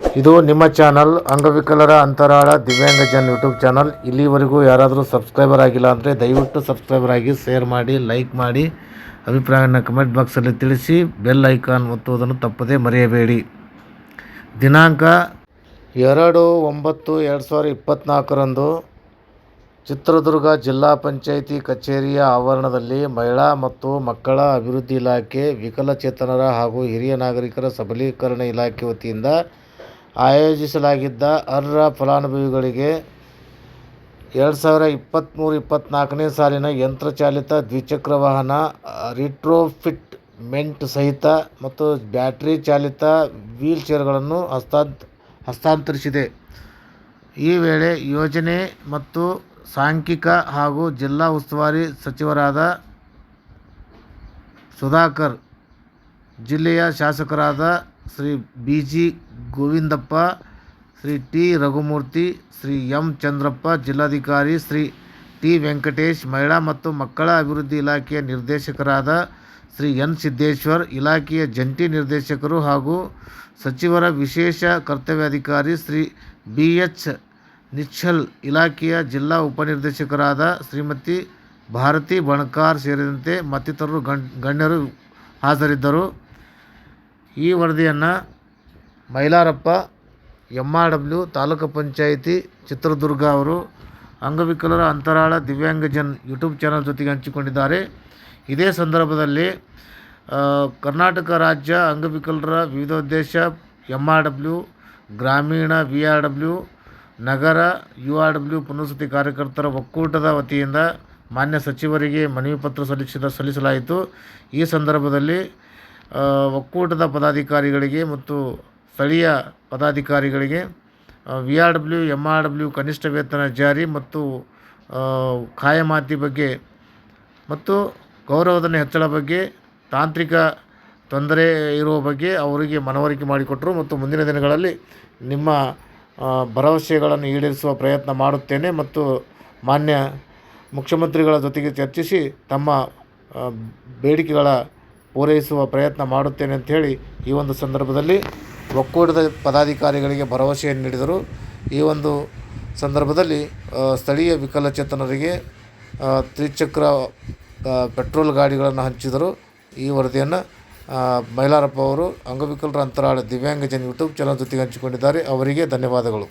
ಇದು ನಿಮ್ಮ ಚಾನಲ್ ಅಂಗವಿಕಲರ ಅಂತರಾಳ ದಿವ್ಯಾಂಗಜನ್ ಯೂಟ್ಯೂಬ್ ಚಾನಲ್. ಇಲ್ಲಿವರೆಗೂ ಯಾರಾದರೂ ಸಬ್ಸ್ಕ್ರೈಬರ್ ಆಗಿಲ್ಲ ಅಂದರೆ ದಯವಿಟ್ಟು ಸಬ್ಸ್ಕ್ರೈಬರ್ ಆಗಿ ಶೇರ್ ಮಾಡಿ, ಲೈಕ್ ಮಾಡಿ ಅಭಿಪ್ರಾಯನ ಕಮೆಂಟ್ ಬಾಕ್ಸಲ್ಲಿ ತಿಳಿಸಿ, ಬೆಲ್ ಐಕಾನ್ ಒತ್ತುವುದನ್ನು ತಪ್ಪದೇ ಮರೆಯಬೇಡಿ. ದಿನಾಂಕ ಎರಡು ಒಂಬತ್ತು ಎರಡು ಸಾವಿರದ ಇಪ್ಪತ್ತ್ನಾಲ್ಕರಂದು ಚಿತ್ರದುರ್ಗ ಜಿಲ್ಲಾ ಪಂಚಾಯಿತಿ ಕಚೇರಿಯ ಆವರಣದಲ್ಲಿ ಮಹಿಳಾ ಮತ್ತು ಮಕ್ಕಳ ಅಭಿವೃದ್ಧಿ ಇಲಾಖೆ ವಿಕಲಚೇತನರ ಹಾಗೂ ಹಿರಿಯ ನಾಗರಿಕರ ಸಬಲೀಕರಣ ಇಲಾಖೆ ವತಿಯಿಂದ ಆಯೋಜಿಸಲಾಗಿದ್ದ ಅರ್ಹ ಫಲಾನುಭವಿಗಳಿಗೆ ಎರಡು ಸಾವಿರ ಇಪ್ಪತ್ತ್ಮೂರು ಇಪ್ಪತ್ತ್ನಾಲ್ಕನೇ ಸಾಲಿನ ಯಂತ್ರಚಾಲಿತ ದ್ವಿಚಕ್ರ ವಾಹನ ರಿಟ್ರೋಫಿಟ್ಮೆಂಟ್ ಸಹಿತ ಮತ್ತು ಬ್ಯಾಟ್ರಿ ಚಾಲಿತ ವೀಲ್ ಚೇರ್ಗಳನ್ನು ಹಸ್ತಾಂತ, ಹಸ್ತಾಂತರಿಸಿದೆ. ಈ ವೇಳೆ ಯೋಜನೆ ಮತ್ತು ಸಾಂಖ್ಯಿಕ ಹಾಗೂ ಜಿಲ್ಲಾ ಉಸ್ತುವಾರಿ ಸಚಿವರಾದ ಸುಧಾಕರ್, ಜಿಲ್ಲೆಯ ಶಾಸಕರಾದ Shri B G Govindappa, Shri T Raghumurthy, Shri M Chandrappa, ಜಿಲ್ಲಾಧಿಕಾರಿ, ಶ್ರೀ ಟಿ ವೆಂಕಟೇಶ್, ಮಹಿಳಾ ಮತ್ತು ಮಕ್ಕಳ ಅಭಿವೃದ್ಧಿ ಇಲಾಖೆಯ ನಿರ್ದೇಶಕರಾದ ಶ್ರೀ ಎನ್ ಸಿದ್ದೇಶ್ವರ್, ಇಲಾಖೆಯ ಜಂಟಿ ನಿರ್ದೇಶಕರು ಹಾಗೂ ಸಚಿವರ ವಿಶೇಷ ಕರ್ತವ್ಯಾಧಿಕಾರಿ ಶ್ರೀ ಬಿ ಎಚ್ ನಿಶ್ಚಲ್ ಇಲಾಖೆಯ ಜಿಲ್ಲಾ ಉಪನಿರ್ದೇಶಕರಾದ ಶ್ರೀಮತಿ ಭಾರತಿ ಬಣಕಾರ್ ಸೇರಿದಂತೆ ಮತ್ತಿತರರು ಗಣ್, ಗಣ್ಯರು ಹಾಜರಿದ್ದರು. ಈ ವರದಿಯನ್ನು Mailarappa M R W taluk panchayat Chitradurga ಅವರು ಅಂಗವಿಕಲರ ಅಂತರಾಳ ದಿವ್ಯಾಂಗಜನ್ ಯೂಟ್ಯೂಬ್ ಚಾನಲ್ ಜೊತೆಗೆ ಹಂಚಿಕೊಂಡಿದ್ದಾರೆ. ಇದೇ ಸಂದರ್ಭದಲ್ಲಿ ಕರ್ನಾಟಕ ರಾಜ್ಯ ಅಂಗವಿಕಲರ ವಿವಿಧೋದ್ದೇಶ ಎಂ ಆರ್ ಡಬ್ಲ್ಯೂ ಗ್ರಾಮೀಣ ವಿ ಆರ್ ಡಬ್ಲ್ಯೂ ನಗರ ಯು ಆರ್ ಡಬ್ಲ್ಯೂ ಪುನರ್ಸತಿ ಕಾರ್ಯಕರ್ತರ ಒಕ್ಕೂಟದ ವತಿಯಿಂದ ಮಾನ್ಯ ಸಚಿವರಿಗೆ ಮನವಿ ಪತ್ರ ಸಲ್ಲಿಸಿದ ಸಲ್ಲಿಸಲಾಯಿತು. ಈ ಸಂದರ್ಭದಲ್ಲಿ ಒಕ್ಕೂಟದ ಪದಾಧಿಕಾರಿಗಳಿಗೆ ಮತ್ತು ಸ್ಥಳೀಯ ಪದಾಧಿಕಾರಿಗಳಿಗೆ V R W M R W ಕನಿಷ್ಠ ವೇತನ ಜಾರಿ ಮತ್ತು ಖಾಯಮಾತಿ ಬಗ್ಗೆ ಮತ್ತು ಗೌರವಧನ ಹೆಚ್ಚಳ ಬಗ್ಗೆ, ತಾಂತ್ರಿಕ ತೊಂದರೆ ಇರುವ ಬಗ್ಗೆ ಅವರಿಗೆ ಮನವರಿಕೆ ಮಾಡಿಕೊಟ್ಟರು ಮತ್ತು ಮುಂದಿನ ದಿನಗಳಲ್ಲಿ ನಿಮ್ಮ ಭರವಸೆಗಳನ್ನು ಈಡೇರಿಸುವ ಪ್ರಯತ್ನ ಮಾಡುತ್ತೇನೆ ಮತ್ತು ಮಾನ್ಯ ಮುಖ್ಯಮಂತ್ರಿಗಳ ಜೊತೆಗೆ ಚರ್ಚಿಸಿ ತಮ್ಮ ಬೇಡಿಕೆಗಳ ಪೂರೈಸುವ ಪ್ರಯತ್ನ ಮಾಡುತ್ತೇನೆ ಅಂಥೇಳಿ ಈ ಒಂದು ಸಂದರ್ಭದಲ್ಲಿ ಒಕ್ಕೂಟದ ಪದಾಧಿಕಾರಿಗಳಿಗೆ ಭರವಸೆಯನ್ನು ನೀಡಿದರು. ಈ ಒಂದು ಸಂದರ್ಭದಲ್ಲಿ ಸ್ಥಳೀಯ ವಿಕಲಚೇತನರಿಗೆ ತ್ರಿಚಕ್ರ ಪೆಟ್ರೋಲ್ ಗಾಡಿಗಳನ್ನು ಹಂಚಿದರು. ಈ ವರದಿಯನ್ನು ಮೈಲಾರಪ್ಪ ಅವರು ಅಂಗವಿಕಲರ ಅಂತರಾಳ ದಿವ್ಯಾಂಗಜನ್ ಯೂಟ್ಯೂಬ್ ಚಾನಲ್ ಜೊತೆಗೆ ಹಂಚಿಕೊಂಡಿದ್ದಾರೆ. ಅವರಿಗೆ ಧನ್ಯವಾದಗಳು.